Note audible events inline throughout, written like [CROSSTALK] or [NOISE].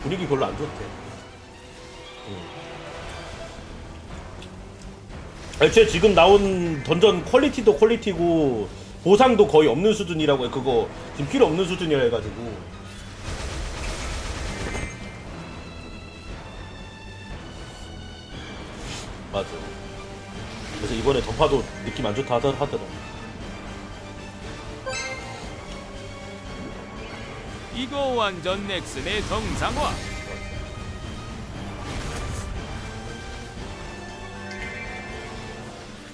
분위기 별로 안 좋대. 음. 애초에 지금 나온 던전 퀄리티도 퀄리티고 보상도 거의 없는 수준이라고 해. 그거 지금 필요 없는 수준이라 해가지고. 맞아. 그래서 이번에 전파도 느낌 안 좋다 하더- 하더라. 이거 완전 넥슨의 정상화.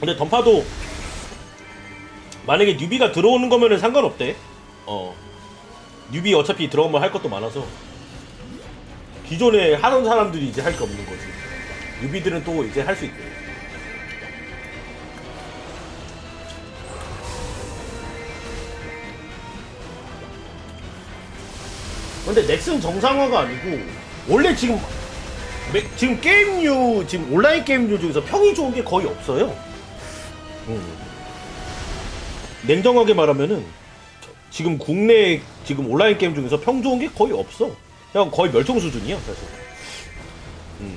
근데 던파도 만약에 뉴비가 들어오는 거면은 상관없대. 어. 뉴비 어차피 들어오면 할 것도 많아서. 기존에 하던 사람들이 이제 할 게 없는 거지. 뉴비들은 또 이제 할 수 있대. 근데 넥슨 정상화가 아니고 원래 지금 맥- 지금 게임류 지금 온라인 게임류 중에서 평이 좋은 게 거의 없어요. 음. 냉정하게 말하면은 지금 국내 지금 온라인 게임 중에서 평 좋은 게 거의 없어. 그냥 거의 멸종 수준이야 사실. 음.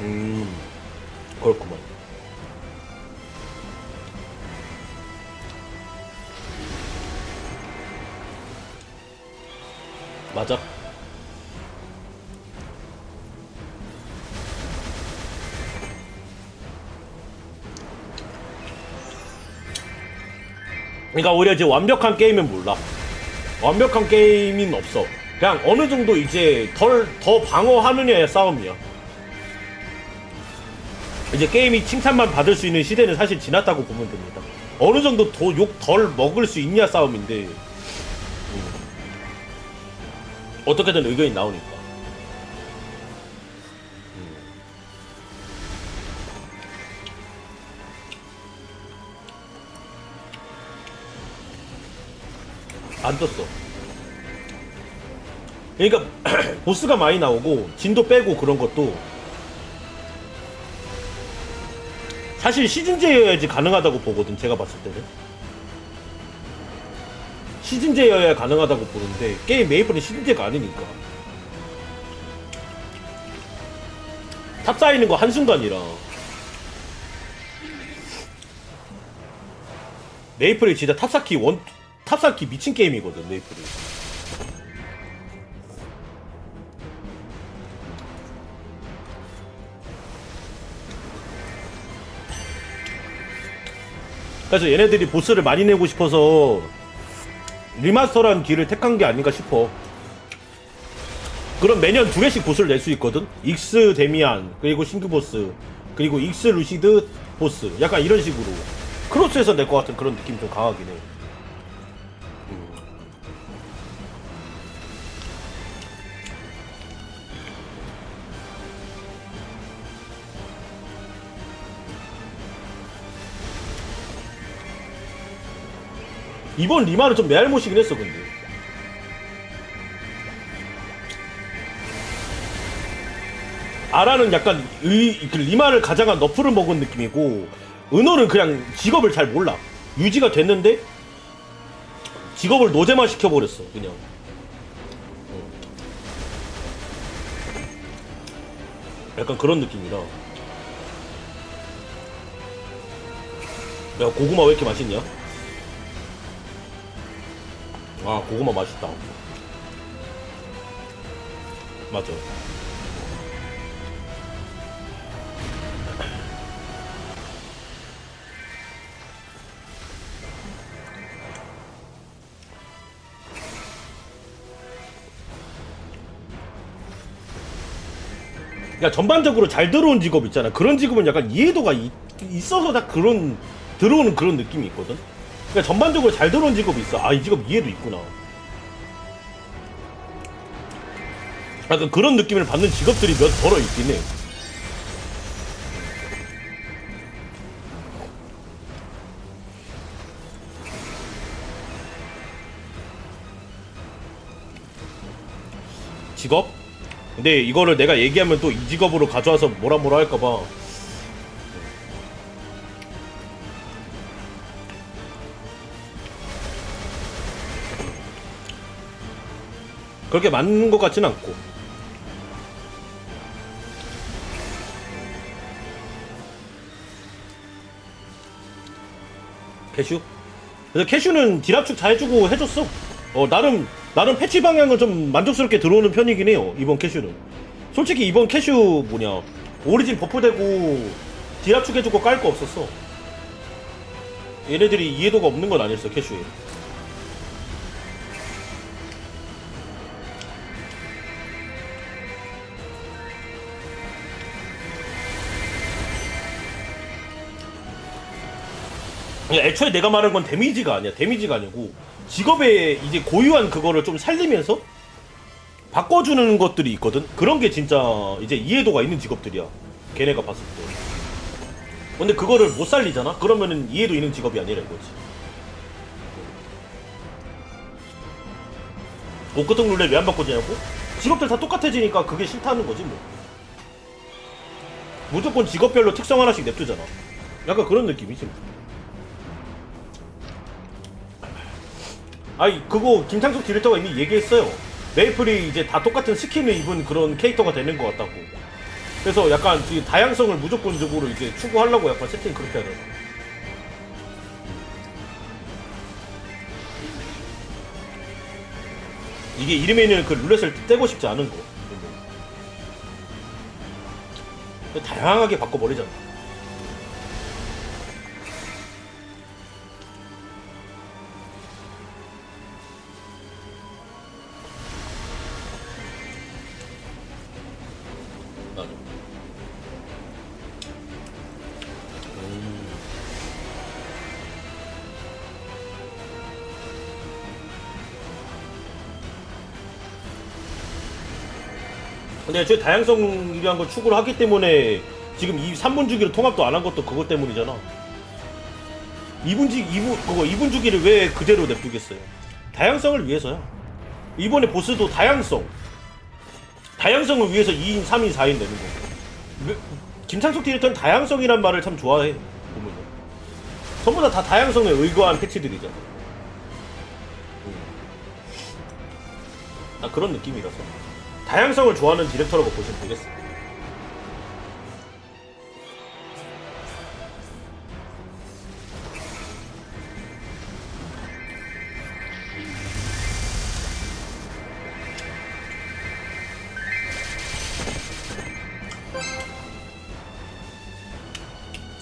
음 그렇구만. 맞아. 그러니까 오히려 이제 완벽한 게임은 몰라. 완벽한 게임은 없어. 그냥 어느 정도 이제 덜 더 방어하느냐의 싸움이야. 이제 게임이 칭찬만 받을 수 있는 시대는 사실 지났다고 보면 됩니다. 어느 정도 더 욕 덜 먹을 수 있냐 싸움인데 음. 어떻게든 의견이 나오니까. 음. 안 떴어. 그러니까 [CLEARS THROAT] 보스가 많이 나오고 진도 빼고 그런 것도 사실 시즌제여야지 가능하다고 보거든 제가 봤을 때는 시즌제여야 가능하다고 보는데 게임 메이플은 시즌제가 아니니까. 탑 쌓이는 거 한순간이라. 메이플이 진짜 탑 쌓기 원 탑 쌓기 미친 게임이거든 메이플이. 그래서 얘네들이 보스를 많이 내고 싶어서 리마스터란 길을 택한 게 아닌가 싶어. 그럼 매년 두 개씩 보스를 낼 수 있거든. 익스 데미안 그리고 신규 보스 그리고 익스 루시드 보스 약간 이런 식으로 크로스에서 낼 것 같은 그런 느낌이 좀 강하긴 해. 이번 리마는 좀 메알못이긴 했어 근데 아라는 약간 의, 그 리마를 가장한 너프를 먹은 느낌이고 은호는 그냥 직업을 잘 몰라 유지가 됐는데 직업을 노잼화 시켜버렸어 그냥 어. 약간 그런 느낌이라 야 고구마 왜 이렇게 맛있냐? 아 고구마 맛있다. 맞아. 그러니까 전반적으로 잘 들어온 직업 있잖아. 그런 직업은 약간 이해도가 이- 있어서 다 그런 들어오는 그런 느낌이 있거든 그러니까 전반적으로 잘 들어온 직업이 있어. 아, 이 직업 이해도 있구나. 약간 그런 느낌을 받는 직업들이 몇 벌어 있긴 해. 직업? 근데 이거를 내가 얘기하면 또 이 직업으로 가져와서 뭐라 뭐라 할까봐 그렇게 많은 것 같지는 않고. 캐슈? 그래서 캐슈는 딜압축 잘 해주고 해줬어. 어 나름 나름 패치 방향은 좀 만족스럽게 들어오는 편이긴 해요 이번 캐슈는. 솔직히 이번 캐슈 뭐냐 오리진 버프되고 딜압축 해주고 깔 거 없었어. 얘네들이 이해도가 없는 건 아니었어 캐슈에 애초에 내가 말한 건 데미지가 아니야. 데미지가 아니고 직업의 이제 고유한 그거를 좀 살리면서 바꿔주는 것들이 있거든. 그런 게 진짜 이제 이해도가 있는 직업들이야. 걔네가 봤을 때. 근데 그거를 못 살리잖아. 그러면은 이해도 있는 직업이 아니라 이거지. 오크통 룰렛 왜 안 바꿔주냐고? 직업들 다 똑같아지니까 그게 싫다는 거지 뭐. 무조건 직업별로 특성 하나씩 냅두잖아. 약간 그런 느낌이지 뭐. 아니 그거 김창석 디렉터가 이미 얘기했어요. 메이플이 이제 다 똑같은 스킨을 입은 그런 캐릭터가 되는 것 같다고. 그래서 약간 이 다양성을 무조건적으로 이제 추구하려고 약간 세팅 그렇게 하잖아. 이게 이름에는 그 룰렛을 떼고 싶지 않은 거. 다양하게 바꿔버리잖아. 맞아. 음. 근데 저 다양성이라는 걸 추구를 하기 때문에 지금 이 3분 주기로 통합도 안 한 것도 그것 때문이잖아. 2분 주 2분 그거 2분 주기를 왜 그대로 냅두겠어요? 다양성을 위해서야. 이번에 보스도 다양성. 다양성을 위해서 2인, 3인, 4인 내는 거고. 왜- 김창석 디렉터는 다양성이란 말을 참 좋아해. 보면. 전부 다, 다 다양성에 의거한 패치들이잖아. 음. 나 그런 느낌이라서. 다양성을 좋아하는 디렉터라고 보시면 되겠어.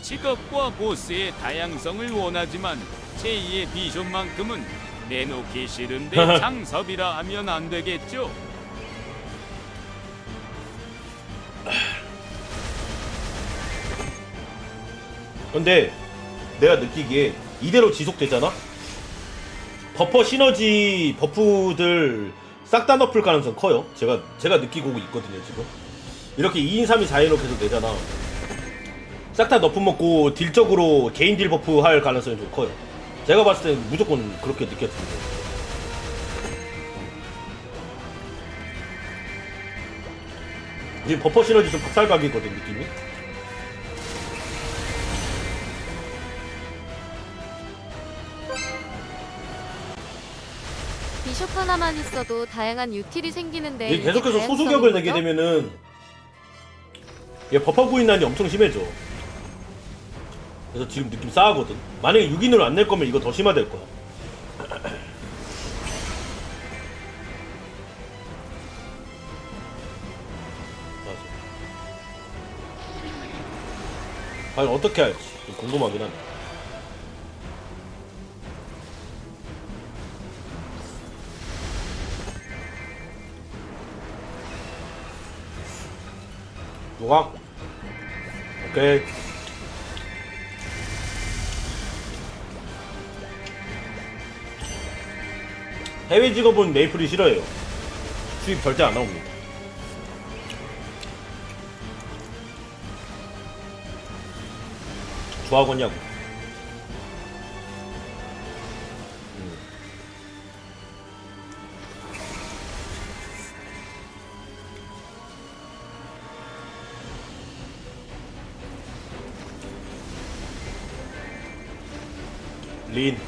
직업과 보스의 다양성을 원하지만 제2의 비숍만큼은 내놓기 싫은데 [LAUGHS] 장섭이라 하면 안 되겠죠? 근데 내가 느끼기에 이대로 지속되잖아? 버퍼 시너지 버프들 싹 다 넣을 가능성 커요. 제가 제가 느끼고 있거든요, 지금. 이렇게 2인 3인 4인으로 계속 내잖아. 싹 다 너프 먹고 딜적으로 개인 딜 버프 할 가능성이 좀 커요. 제가 봤을 땐 무조건 그렇게 느꼈습니다. 지금 버퍼 시너지 좀 박살각이거든, 느낌이. 비숍 하나만 있어도 다양한 유틸이 생기는데 이게 이게 계속해서 다양성인 소수격을 내게 거죠? 되면은 얘 버퍼 구인난이 엄청 심해져. 그래서 지금 느낌 싸하거든. 만약에 6인으로 안 낼 거면 이거 더 심화될 거야. 맞아. 과연 어떻게 할지 좀 궁금하긴 하네. 노각 오케이 해외 직업은 메이플이 싫어해요. 수입 절대 안 나옵니다. 좋아하겠냐고. 음. 린